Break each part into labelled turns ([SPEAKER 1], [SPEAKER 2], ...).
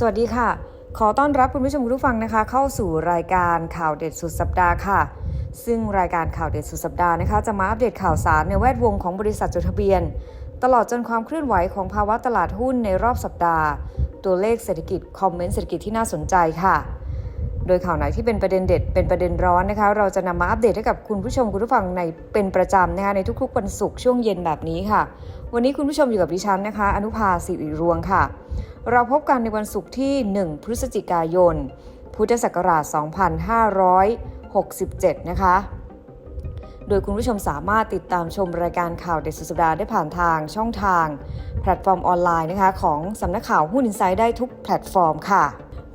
[SPEAKER 1] สวัสดีค่ะ ขอต้อนรับคุณผู้ชมคุณผู้ฟังนะคะ เข้าสู่รายการข่าวเด็ดสุดสัปดาห์ค่ะ ซึ่งรายการข่าวเด็ดสุดสัปดาห์นะคะ จะมาอัปเดตข่าวสารในแวดวงของบริษัทจดทะเบียน ตลอดจนความเคลื่อนไหวของภาวะตลาดหุ้นในรอบสัปดาห์ ตัวเลขเศรษฐกิจคอมเมนต์เศรษฐกิจที่น่าสนใจค่ะ โดยข่าวไหนที่เป็นประเด็นเด็ดเป็นประเด็นร้อนนะคะ เราจะนำมาอัปเดตให้กับคุณผู้ชมคุณผู้ฟังในเป็นประจำนะคะในทุกๆวันศุกร์ช่วงเย็นแบบนี้ค่ะ วันนี้คุณผู้ชมอยู่กับดิฉันนะคะ อนุภาสิริรวงค่ะ เราพบกันในวันศุกร์ที่ 1 พฤศจิกายน พุทธศักราช 2567 นะคะ โดยคุณผู้ชมสามารถติดตามชมรายการข่าวเด็ดสุดสัปดาห์ได้ผ่านทางช่องทาง แพลตฟอร์มออนไลน์นะคะของสำนักข่าวหุ้นอินไซด์ได้ทุกแพลตฟอร์มค่ะ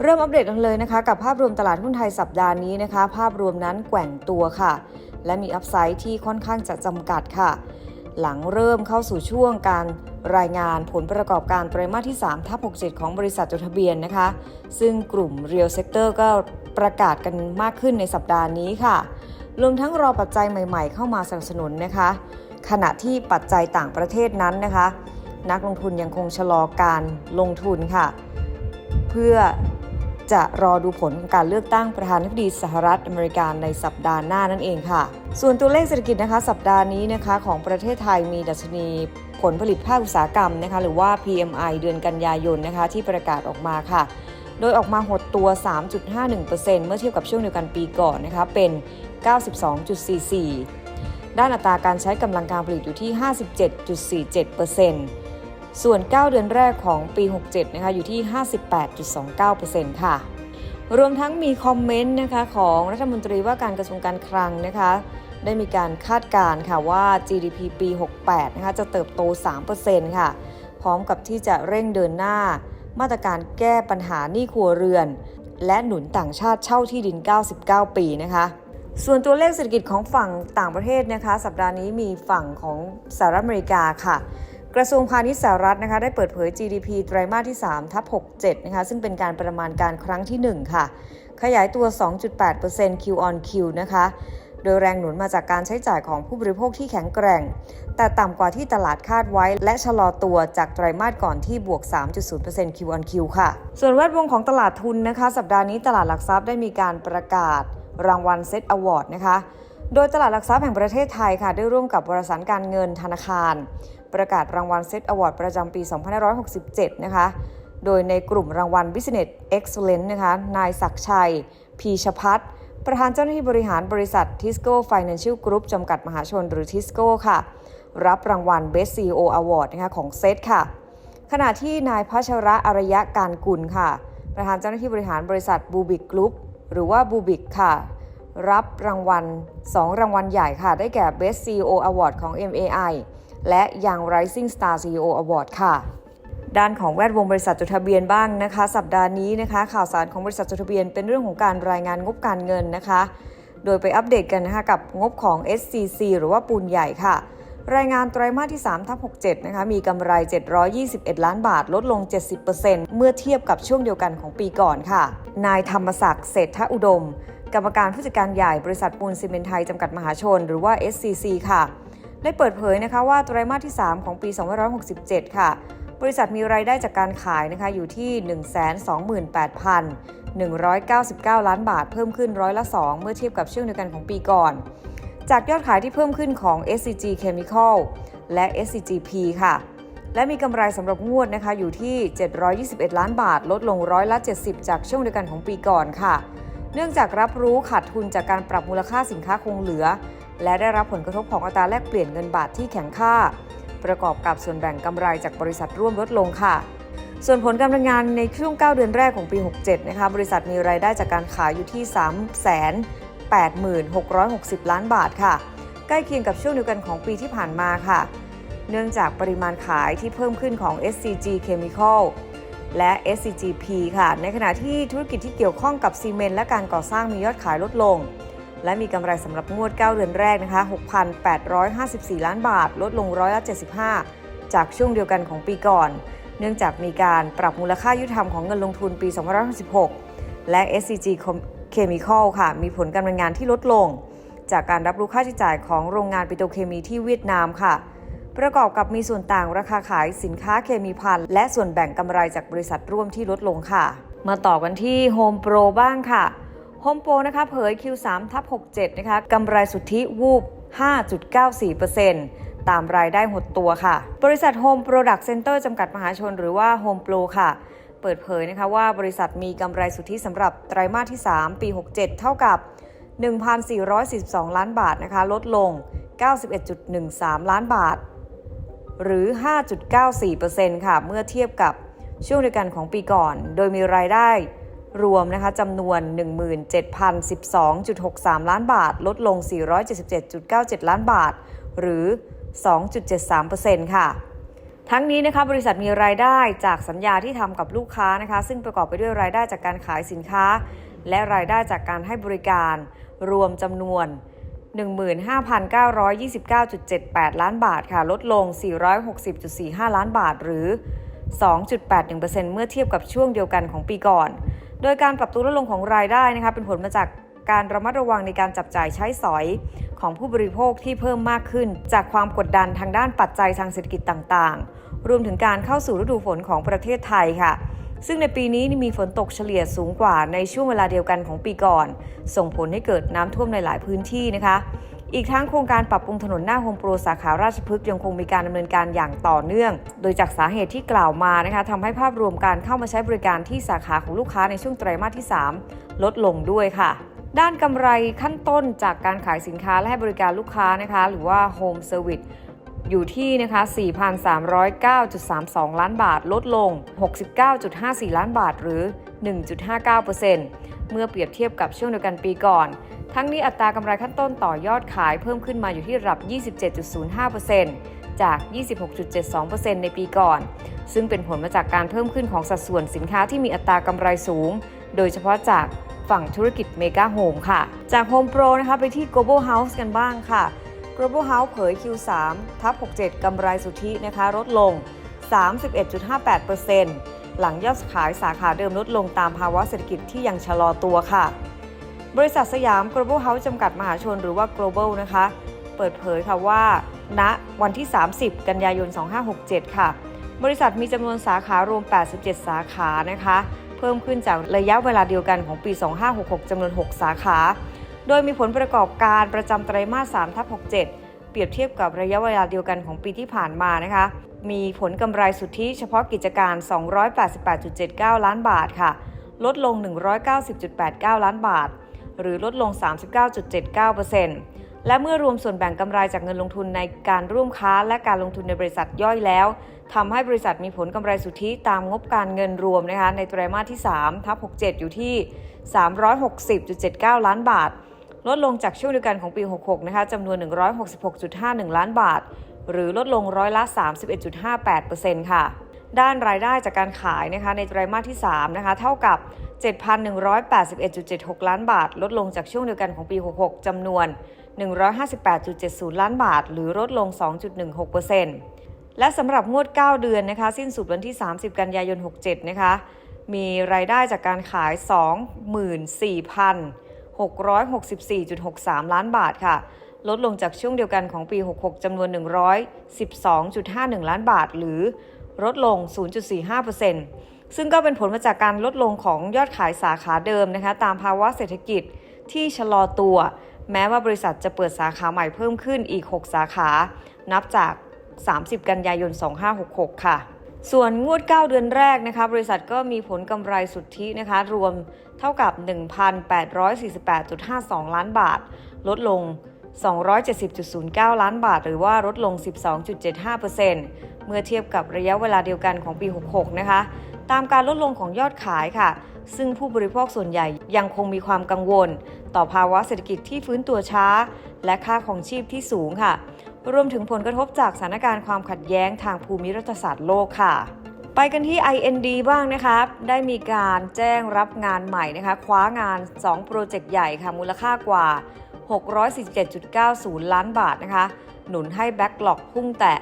[SPEAKER 1] เริ่มอัปเดตกันเลยนะคะ กับภาพรวมตลาดหุ้นไทยสัปดาห์นี้นะคะ ภาพรวมนั้นแกว่งตัวค่ะ และมีอัพไซด์ที่ค่อนข้างจะจำกัดค่ะ หลังเริ่มเข้าสู่ช่วงการรายงานผลประกอบการไตรมาสที่3ทับ67 ของบริษัทจดทะเบียนนะคะ ซึ่งกลุ่ม Real Sector ก็ประกาศกันมากขึ้นในสัปดาห์นี้ค่ะ รวมทั้งรอปัจจัยใหม่ๆ เข้ามาสนับสนุนนะคะ ขณะที่ปัจจัยต่างประเทศนั้นนะคะ นักลงทุนยังคงชะลอการลงทุนค่ะ เพื่อ จะรอดูผลการเลือกตั้งประธานาธิบดีสหรัฐอเมริกาในสัปดาห์หน้านั่นเองค่ะ ส่วนตัวเลขเศรษฐกิจนะคะ สัปดาห์นี้นะคะของประเทศไทยมีดัชนีผลผลิตภาคอุตสาหกรรมนะคะหรือว่า PMI เดือนกันยายนนะคะที่ประกาศออกมาค่ะ โดยออกมาหดตัว 3.51%เมื่อเทียบกับช่วงเดียวกันปีก่อนนะคะเป็น 92.44 ด้านอัตราการใช้กำลังการผลิตอยู่ที่ 57.47% ส่วน 9 เดือนแรกของปี 67 นะคะอยู่ที่ 58.29%ค่ะ รวมทั้งมีคอมเมนต์นะคะของรัฐมนตรีว่าการกระทรวงการคลังนะคะได้มีการคาดการณ์ค่ะว่า GDP ปี 68 นะคะจะเติบโต 3%ค่ะ พร้อมกับที่จะเร่งเดินหน้า มาตรการแก้ปัญหาหนี้ครัวเรือน และหนุนต่างชาติเช่าที่ดิน 99 ปีนะคะส่วนตัวเลขเศรษฐกิจของฝั่งต่างประเทศนะคะ สัปดาห์นี้มีฝั่งของสหรัฐอเมริกาค่ะ กระทรวงพาณิชย์สหรัฐนะคะได้เปิดเผย GDP ไตรมาสที่3ทับ67นะคะซึ่งเป็นการประมาณการครั้งที่ 1 ค่ะ ขยายตัว 2.8% Q on Q นะคะโดยแรงหนุนมาจากการใช้จ่ายของผู้บริโภคที่แข็งแกร่ง แต่ต่ำกว่าที่ตลาดคาดไว้ และชะลอตัวจากไตรมาสก่อนที่บวก 3.0% Q on Q ค่ะ ส่วนแวดวงของตลาดทุนนะคะ สัปดาห์นี้ตลาดหลักทรัพย์ได้มีการประกาศรางวัลเซตอวอร์ดนะคะ โดยตลาดหลักทรัพย์แห่งประเทศไทยค่ะ ได้ร่วมกับบริษัทการเงินธนาคาร ประกาศรางวัลเซตอวอร์ดประจำปี 2567 นะคะ โดยในกลุ่มรางวัล Business Excellence นะคะ นายศักชัย พีชพัฒน์ประธานเจ้าหน้าที่บริหารบริษัท Tisco Financial Group จำกัดมหาชนหรือ Tisco ค่ะ รับรางวัล Best CEO Award นะคะของเซตค่ะ ขณะที่นายพัชระอารยะการกุลค่ะ ประธานเจ้าหน้าที่บริหารบริษัทบูบิกกรุ๊ปหรือว่าบูบิกค่ะ รับรางวัล 2 รางวัลใหญ่ค่ะ ได้แก่ Best CEO Award ของ MAI และ Young Rising Star CEO Award ค่ะด้านของแวดวงบริษัทจดทะเบียนบ้างนะคะ สัปดาห์นี้นะคะ ข่าวสารของบริษัทจดทะเบียนเป็นเรื่องของการรายงานงบการเงินนะคะ โดยไปอัปเดตกันนะคะกับงบของ SCC หรือว่าปูนใหญ่ค่ะ รายงานไตรมาสที่3ทับ67นะคะมีกำไร 721 ล้านบาทลดลง 70%เมื่อเทียบกับช่วงเดียวกันของปีก่อนค่ะ นายธรรมศักดิ์เศรษฐอุดม กรรมการผู้จัดการใหญ่บริษัทปูนซีเมนไทยจำกัดมหาชน หรือว่า SCC ค่ะ ได้เปิดเผยนะคะว่าไตรมาสที่ 3 ของปี 2567 ค่ะ บริษัทมีรายได้จากการขายนะคะอยู่ที่ 128,199 ล้านบาทเพิ่มขึ้นร้อยละ 2 เมื่อเทียบกับช่วงเดียวกันของปีก่อน จากยอดขายที่เพิ่มขึ้นของ SCG Chemical และ SCGP ค่ะ และมีกำไรสำหรับงวดนะคะอยู่ที่ 721 ล้านบาท ลดลงร้อยละ 70 จากช่วงเดียวกันของปีก่อนค่ะ เนื่องจากรับรู้ขาดทุนจากการปรับมูลค่าสินค้าคงเหลือ และได้รับผลกระทบของอัตราแลกเปลี่ยนเงินบาทที่แข็งค่า ประกอบกับส่วนแบ่งกำไรจากบริษัทร่วมลดลงค่ะ ส่วนผลการดำเนินงานในช่วง 9 เดือนแรกของปี 67 นะคะบริษัทมีรายได้จากการขายอยู่ที่ 386,660 ล้านบาทค่ะ ใกล้เคียงกับช่วงเดียวกันของปีที่ผ่านมาค่ะ เนื่องจากปริมาณขายที่เพิ่มขึ้นของ SCG Chemical และ SCGP ค่ะ ในขณะที่ธุรกิจที่เกี่ยวข้องกับซีเมนต์และการก่อสร้างมียอดขายลดลง และมีกำไรสำหรับงวด 9 เดือนแรกนะคะ6,854 ล้านบาท ลดลงร้อยละ75 จากช่วงเดียวกันของปีก่อน เนื่องจากมีการปรับมูลค่ายุติธรรมของเงินลงทุนปี2566 และ SCG Chemical ค่ะ มีผลการดำเนินงานที่ลดลง จากการรับรู้ค่าใช้จ่ายของโรงงานปิโตรเคมีที่เวียดนามค่ะ ประกอบกับมีส่วนต่างราคาขายสินค้าเคมีภัณฑ์และส่วนแบ่งกำไรจากบริษัทร่วมที่ลดลงค่ะ มาต่อกันที่ Home Pro บ้างค่ะ Home Pro นะคะเผย Q3 ทับ67 นะคะกำไรสุทธิวูบ 5.94%ตามรายได้หดตัวค่ะ บริษัท Home Product Center จำกัดมหาชนหรือว่า Home Pro ค่ะ เปิดเผยนะคะว่าบริษัทมีกำไรสุทธิสำหรับไตรมาสที่ 3 ปี 67 เท่ากับ 1,442 ล้านบาทนะคะ ลดลง 91.13 ล้านบาท หรือ 5.94%ค่ะ เมื่อเทียบกับช่วงเดียวกันของปีก่อน โดยมีรายได้ รวมนะคะจำนวน 17,012.63 ล้านบาท ลดลง 477.97 ล้านบาท หรือ 2.73%ค่ะ ทั้งนี้นะคะบริษัทมีรายได้จากสัญญาที่ทำกับลูกค้านะคะ ซึ่งประกอบไปด้วยรายได้จากการขายสินค้า และรายได้จากการให้บริการ รวมจำนวน 15,929.78 ล้านบาทค่ะ ลดลง 460.45 ล้านบาท หรือ2.81%เมื่อเทียบกับช่วงเดียวกันของปีก่อน โดยการปรับตัวลดลงของรายได้นะคะเป็นผลมาจากการระมัดระวังในการจับจ่ายใช้สอยของผู้บริโภคที่เพิ่มมากขึ้น จากความกดดันทางด้านปัจจัยทางเศรษฐกิจต่างๆ รวมถึงการเข้าสู่ฤดูฝนของประเทศไทยค่ะ ซึ่งในปีนี้มีฝนตกเฉลี่ยสูงกว่าในช่วงเวลาเดียวกันของปีก่อน ส่งผลให้เกิดน้ำท่วมในหลายพื้นที่นะคะ อีกทั้งโครงการปรับปรุงถนนหน้าโฮมโปรสาขาราชพฤกษ์ยังคงมีการดำเนินการอย่างต่อเนื่อง โดยจากสาเหตุที่กล่าวมานะคะทำให้ภาพรวมการเข้ามาใช้บริการที่สาขาของลูกค้าในช่วงไตรมาสที่ 3 ลดลงด้วยค่ะด้านกำไรขั้นต้นจากการขายสินค้าและให้บริการลูกค้านะคะ หรือว่า Home Service อยู่ที่นะคะ 4,309.32 ล้านบาท ลดลง 69.54 ล้านบาทหรือ 1.59% เมื่อเปรียบเทียบกับช่วงเดียวกันปีก่อน ทั้งนี้อัตรากำไรขั้นต้นต่อยอดขายเพิ่มขึ้นมาอยู่ที่ระดับ 27.05%จาก 26.72%ในปีก่อน ซึ่งเป็นผลมาจากการเพิ่มขึ้นของสัดส่วนสินค้าที่มีอัตรากำไรสูง โดยเฉพาะจากฝั่งธุรกิจเมก a โฮมค่ะ จาก Home Pro นะคะไปที่ Global House กันบ้างค่ะ Global House เผย Q3 ทับ 67 กำไรสุทธินะคะลดลง 31.58% หลังยอดขายสาขาเดิมลดลงตามภาวะเศรษฐกิจที่ยังชะลอตัวค่ะ บริษัทสยาม Global House จำกัดมหาชนหรือว่า Global นะคะ เปิดเผยค่ะว่าณวันที่ 30 กันยายน 2567 ค่ะ บริษัทมีจำนวนสาขารวม 87 สาขานะคะ เพิ่มขึ้นจากระยะเวลาเดียวกันของปี 2566จำนวน 6 สาขา โดยมีผลประกอบการประจำไตรมาส 3 ทับ 67 เปรียบเทียบกับระยะเวลาเดียวกันของปีที่ผ่านมานะคะ มีผลกำไรสุทธิเฉพาะกิจการ 288.79 ล้านบาทค่ะ ลดลง 190.89 ล้านบาท หรือลดลง 39.79%และเมื่อรวมส่วนแบ่งกำไรจากเงินลงทุนในการร่วมค้าและการลงทุนในบริษัทย่อยแล้วทำให้บริษัทมีผลกำไรสุทธิตามงบการเงินรวมนะคะในไตรมาสที่3ทับ67 อยู่ที่ 360.79 ล้านบาท ลดลงจากช่วงเดียวกันของปี 66 นะคะจำนวน 166.51 ล้านบาท หรือลดลงร้อยละ 31.58%ค่ะ ด้านรายได้จากการขายนะคะในไตรมาสที่ 3 นะคะ เท่ากับ 7,181.76 ล้านบาท ลดลงจากช่วงเดียวกันของปี 66 จำนวน 158.70 ล้านบาท หรือลดลง 2.16%และสำหรับงวด 9 เดือนนะคะ สิ้นสุดวันที่ 30 กันยายน 67 นะคะ มีรายได้จากการขาย 24,000 664.63 ล้านบาทค่ะ ลดลงจากช่วงเดียวกันของปี 66 จำนวน 112.51 ล้านบาท หรือลดลง 0.45%ซึ่งก็เป็นผลมาจากการลดลงของยอดขายสาขาเดิมนะคะ ตามภาวะเศรษฐกิจที่ชะลอตัว แม้ว่าบริษัทจะเปิดสาขาใหม่เพิ่มขึ้นอีก 6 สาขา นับจาก 30 กันยายน 2566 ค่ะ ส่วนงวด 9 เดือนแรกนะคะบริษัทก็มีผลกำไรสุทธินะคะรวมเท่ากับ 1,848.52 ล้านบาท ลดลง 270.09 ล้านบาท หรือว่าลดลง 12.75%เมื่อเทียบกับระยะเวลาเดียวกันของปี 66 นะคะ ตามการลดลงของยอดขายค่ะ ซึ่งผู้บริโภคส่วนใหญ่ยังคงมีความกังวล ต่อภาวะเศรษฐกิจที่ฟื้นตัวช้า และค่าของชีพที่สูงค่ะ รวมถึงผลกระทบจากสถานการณ์ความขัดแย้งทางภูมิรัฐศาสตร์โลกค่ะ ไปกันที่ IND บ้างนะคะ ได้มีการแจ้งรับงานใหม่นะคะ คว้างาน 2 โปรเจกต์ใหญ่ค่ะ มูลค่ากว่า 647.90 ล้านบาทนะคะ หนุนให้แบ็กหลอกพุ่งแตะ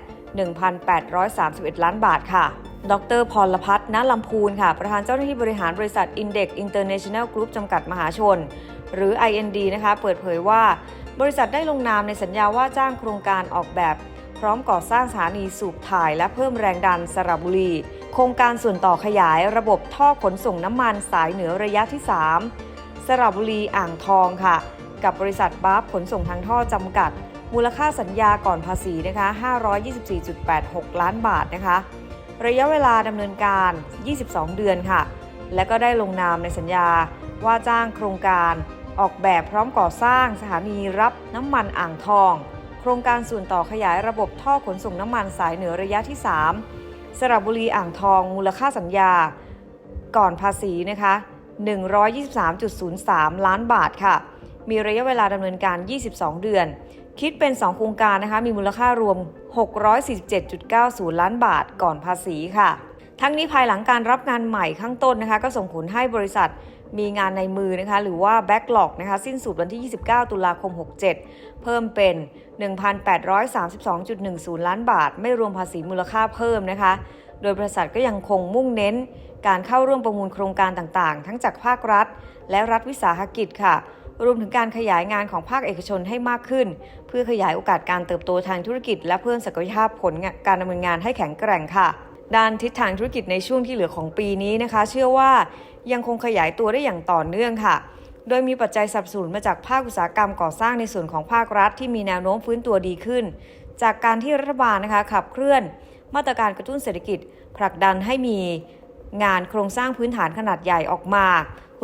[SPEAKER 1] 1,831 ล้านบาทค่ะ ดรพรพัฒน์ณลำพูนค่ะ ประธานเจ้าหน้าที่บริหารบริษัท Index International Group จำกัดมหาชน หรือ IND นะคะ เปิดเผยว่า บริษัทได้ลงนามในสัญญาว่าจ้างโครงการออกแบบ พร้อมก่อสร้างสถานีสูบถ่ายและเพิ่มแรงดันสระบุรี โครงการส่วนต่อขยายระบบท่อขนส่งน้ำมันสายเหนือระยะที่ 3 สระบุรีอ่างทองค่ะ กับบริษัทบัฟขนส่งทางท่อจำกัด มูลค่าสัญญาก่อนภาษีนะคะ 524.86 ล้านบาทนะคะ ระยะเวลาดำเนินการ 22 เดือนค่ะ และก็ได้ลงนามในสัญญาว่าจ้างโครงการ ออกแบบพร้อมก่อสร้างสถานีรับน้ำมันอ่างทอง โครงการส่วนต่อขยายระบบท่อขนส่งน้ำมันสายเหนือระยะที่ 3 สระบุรีอ่างทอง มูลค่าสัญญา ก่อนภาษีนะคะ 123.03 ล้านบาทค่ะ มีระยะเวลาดำเนินการ 22 เดือน คิดเป็น 2 โครงการนะคะ มีมูลค่ารวม 647.90 ล้านบาทก่อนภาษีค่ะ ทั้งนี้ภายหลังการรับงานใหม่ข้างต้นนะคะ ก็ส่งผลให้บริษัท มีงานในมือนะคะหรือว่า Backlog นะคะสิ้นสุดวันที่ 29 ตุลาคม 67 เพิ่มเป็น 1,832.10 ล้านบาท ไม่รวมภาษีมูลค่าเพิ่มนะคะ โดยบริษัทก็ยังคงมุ่งเน้น การเข้าร่วมประมูลโครงการต่างๆ ทั้งจากภาครัฐ และรัฐวิสาหกิจค่ะ รวมถึงการขยายงานของภาคเอกชนให้มากขึ้น เพื่อขยายโอกาสการเติบโตทางธุรกิจ และเพิ่มศักยภาพผลการดำเนินงานให้แข็งแกร่งค่ะ ด้านทิศทางธุรกิจในช่วงที่เหลือของปีนี้นะคะ เชื่อว่ายังคงขยายตัวได้อย่างต่อเนื่องค่ะ โดยมีปัจจัยสับสนุนมาจากภาคอุตสาหกรรมก่อสร้างในส่วนของภาครัฐที่มีแนวโน้มฟื้นตัวดีขึ้น จากการที่รัฐบาลนะคะขับเคลื่อน มาตรการกระตุ้นเศรษฐกิจ ผลักดันให้มีงานโครงสร้างพื้นฐานขนาดใหญ่ออกมา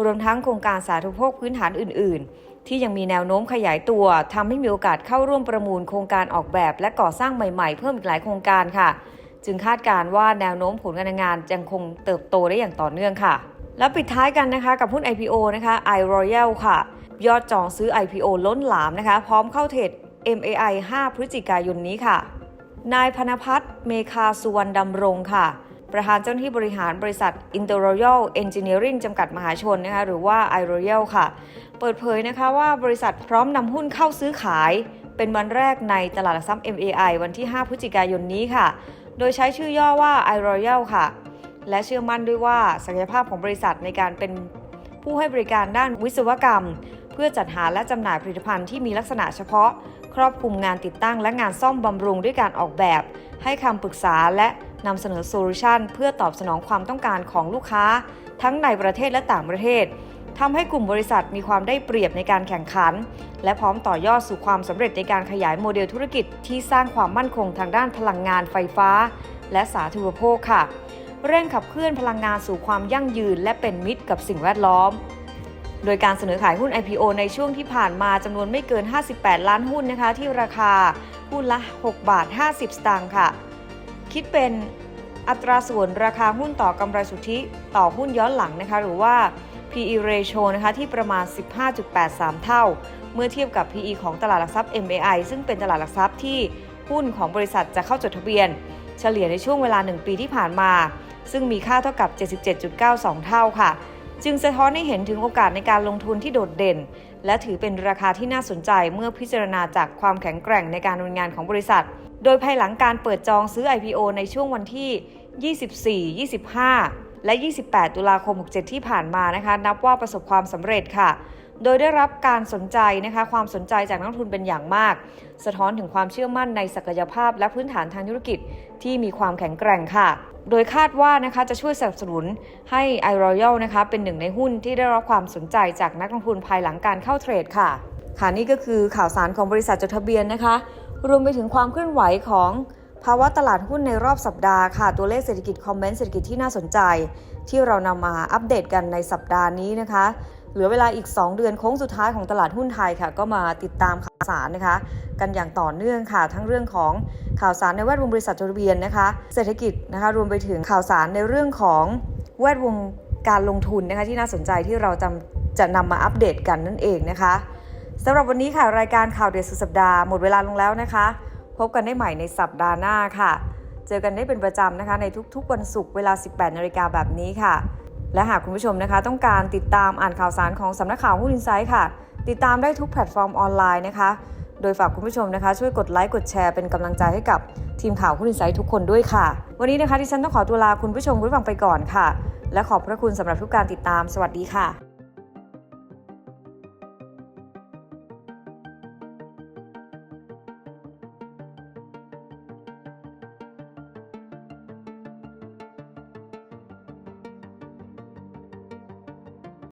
[SPEAKER 1] รวมทั้งโครงการสาธารณูปโภคพื้นฐานอื่น ๆ ที่ยังมีแนวโน้มขยายตัวทำให้มีโอกาสเข้าร่วมประมูลโครงการออกแบบ และก่อสร้างใหม่ ๆ เพิ่มอีกหลายโครงการค่ะ จึงคาดการณ์ว่าแนวโน้มผลการงานยังคงเติบโตได้อย่างต่อเนื่องค่ะ แล้วปิดท้ายกันนะคะกับหุ้น IPO นะคะ iRoyal ค่ะ ยอดจองซื้อ IPO ล้นหลามนะคะ พร้อมเข้าเทรด MAI 5 พฤศจิกายนนี้ค่ะ นายพนพัฒน์เมคาสุวรรณดำรงค่ะ ประธานเจ้าหน้าที่บริหารบริษัท Interroyal Engineering จำกัดมหาชนนะคะหรือว่า iRoyal ค่ะ เปิดเผยนะคะว่าบริษัทพร้อมนำหุ้นเข้าซื้อขาย เป็นวันแรกในตลาดหลักทรัพย์ MAI วันที่ 5 พฤศจิกายนนี้ค่ะ โดยใช้ชื่อย่อว่า iRoyal ค่ะ และเชื่อมั่นด้วยว่าศักยภาพของบริษัทในการเป็นผู้ให้บริการด้านวิศวกรรม เพื่อจัดหาและจำหน่ายผลิตภัณฑ์ที่มีลักษณะเฉพาะ ครอบคลุมงานติดตั้งและงานซ่อมบำรุงด้วยการออกแบบ ให้คำปรึกษาและนำเสนอโซลูชันเพื่อตอบสนองความต้องการของลูกค้า ทั้งในประเทศและต่างประเทศ ทำให้กลุ่มบริษัทมีความได้เปรียบในการแข่งขัน และพร้อมต่อยอดสู่ความสำเร็จในการขยายโมเดลธุรกิจที่สร้างความมั่นคงทางด้านพลังงานไฟฟ้า และสาธารณูปโภคค่ะ เร่งขับเคลื่อนพลังงานสู่ความยั่งยืน และเป็นมิตรกับสิ่งแวดล้อม โดยการเสนอขายหุ้น IPO ในช่วงที่ผ่านมาจำนวนไม่เกิน 58 ล้านหุ้นนะคะ ที่ราคาหุ้นละ 6 บาท 50 สตางค์ค่ะ คิดเป็นอัตราส่วนราคาหุ้นต่อกำไรสุทธิ ต่อหุ้นย้อนหลังนะคะ หรือว่า PE ratio นะคะที่ประมาณ 15.83 เท่า เมื่อเทียบกับ PE ของตลาดหลักทรัพย์ MAI ซึ่งเป็นตลาดหลักทรัพย์ที่หุ้นของบริษัทจะเข้าจดทะเบียน เฉลี่ยในช่วงเวลา 1 ปีที่ผ่านมา ซึ่งมีค่าเท่ากับ 77.92 เท่าค่ะ จึงสะท้อนให้เห็นถึงโอกาสในการลงทุนที่โดดเด่น และถือเป็นราคาที่น่าสนใจเมื่อพิจารณาจากความแข็งแกร่งในการดำเนินงานของบริษัท โดยภายหลังการเปิดจองซื้อ IPO ในช่วงวันที่ 24 25 และ 28 ตุลาคม 67 ที่ผ่านมานะคะ นับว่าประสบความสำเร็จค่ะ โดยได้รับการสนใจนะคะ ความสนใจจากนักลงทุนเป็นอย่างมาก สะท้อนถึงความเชื่อมั่นในศักยภาพ และพื้นฐานทางธุรกิจที่มีความแข็งแกร่งค่ะ โดยคาดว่านะคะจะช่วยสนับสนุนให้ iRoyal นะคะเป็นหนึ่งในหุ้นที่ได้รับความสนใจจากนักลงทุนภายหลังการเข้าเทรดค่ะค่ะนี่ก็คือข่าวสารของบริษัทจดทะเบียนนะคะ รวมไปถึงความเคลื่อนไหวของ ภาวะตลาดหุ้นในรอบสัปดาห์ค่ะ ตัวเลขเศรษฐกิจคอมเมนต์เศรษฐกิจที่น่าสนใจ ที่เรานำมาอัปเดตกันในสัปดาห์นี้นะคะ เหลือเวลาอีก 2 เดือนโค้งสุดท้ายของตลาดหุ้นไทยค่ะ ก็มาติดตามข่าวสารนะคะ กันอย่างต่อเนื่องค่ะ ทั้งเรื่องของข่าวสารในแวดวงบริษัทจดทะเบียนนะคะ เศรษฐกิจนะคะรวมไปถึงข่าวสารในเรื่องของแวดวงการลงทุนนะคะที่น่าสนใจที่เราจะจะนำมาอัปเดตกันนั่นเองนะคะสำหรับวันนี้ค่ะรายการข่าวเด็ดสุดสัปดาห์หมดเวลาลงแล้วนะคะ พบกันได้ใหม่ในสัปดาห์หน้าค่ะ เจอกันได้เป็นประจำนะคะในทุกๆวันศุกร์เวลา 18นาฬิกาแบบนี้ค่ะ และหากคุณผู้ชมนะคะ ต้องการติดตามอ่านข่าวสารของสำนักข่าวหุ้นอินไซด์ค่ะ ติดตามได้ทุกแพลตฟอร์มออนไลน์นะคะ โดยฝากคุณผู้ชมนะคะ ช่วยกดไลค์กดแชร์เป็นกำลังใจให้กับทีมข่าวหุ้นอินไซด์ทุกคนด้วยค่ะ วันนี้นะคะที่ฉันต้องขอตัวลาคุณผู้ชมคุณผู้ฟังไปก่อนค่ะ และขอบพระคุณสำหรับทุกการติดตาม สวัสดีค่ะ